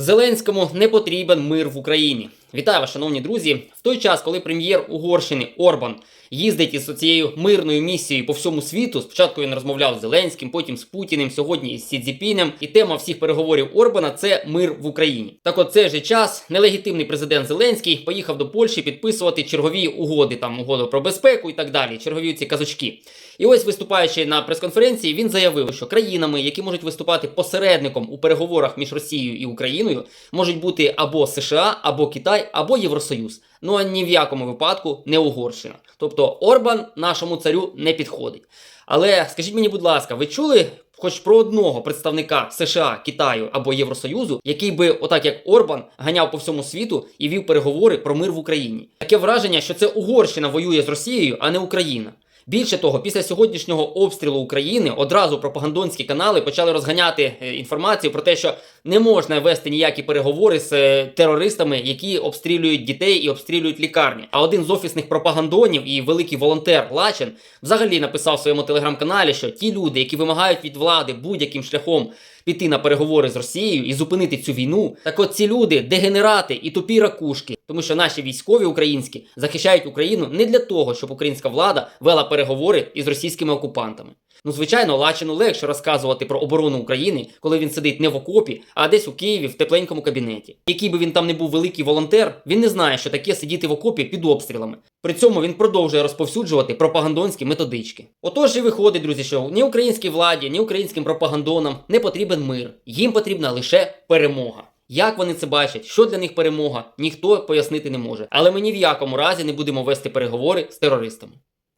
Зеленському не потрібен мир в Україні. Вітаю вас, шановні друзі. В той час, коли прем'єр Угорщини Орбан їздить із цією мирною місією по всьому світу. Спочатку він розмовляв з Зеленським, потім з Путіним, сьогодні із Сі Цзіпінем. І тема всіх переговорів Орбана це мир в Україні. Так, от цей же час нелегітимний президент Зеленський поїхав до Польщі підписувати чергові угоди, там угоду про безпеку і так далі. Чергові ці казочки. І ось виступаючи на прес-конференції, він заявив, що країнами, які можуть виступати посередником у переговорах між Росією і Україною, можуть бути або США, або Китай, або Євросоюз. Ну а ні в якому випадку не Угорщина. Тобто Орбан нашому царю не підходить. Але скажіть мені, будь ласка, ви чули? Хоч про одного представника США, Китаю або Євросоюзу, який би, отак як Орбан, ганяв по всьому світу і вів переговори про мир в Україні. Таке враження, що це Угорщина воює з Росією, а не Україна. Більше того, після сьогоднішнього обстрілу України одразу пропагандонські канали почали розганяти е, інформацію про те, що не можна вести ніякі переговори з е, терористами, які обстрілюють дітей і обстрілюють лікарні. А один з офісних пропагандонів і великий волонтер Лачин взагалі написав в своєму телеграм-каналі, що ті люди, які вимагають від влади будь-яким шляхом піти на переговори з Росією і зупинити цю війну, так от ці люди дегенерати і тупі ракушки, тому що наші військові українські захищають Україну не для того, щоб українська влада вела переговори із російськими окупантами. Ну, звичайно, Лачину легше розказувати про оборону України, коли він сидить не в окопі, а десь у Києві в тепленькому кабінеті. Який би він там не був великий волонтер, він не знає, що таке сидіти в окопі під обстрілами. При цьому він продовжує розповсюджувати пропагандонські методички. Отож і виходить, друзі, що ні українській владі, ні українським пропагандонам не потрібен мир. Їм потрібна лише перемога. Як вони це бачать, що для них перемога, ніхто пояснити не може. Але ми ні в якому разі не будемо вести переговори з терористами.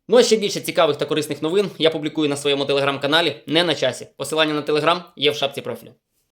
Ну а ще більше цікавих та корисних новин я публікую на своєму телеграм-каналі не на часі. Посилання на телеграм є в шапці профілю.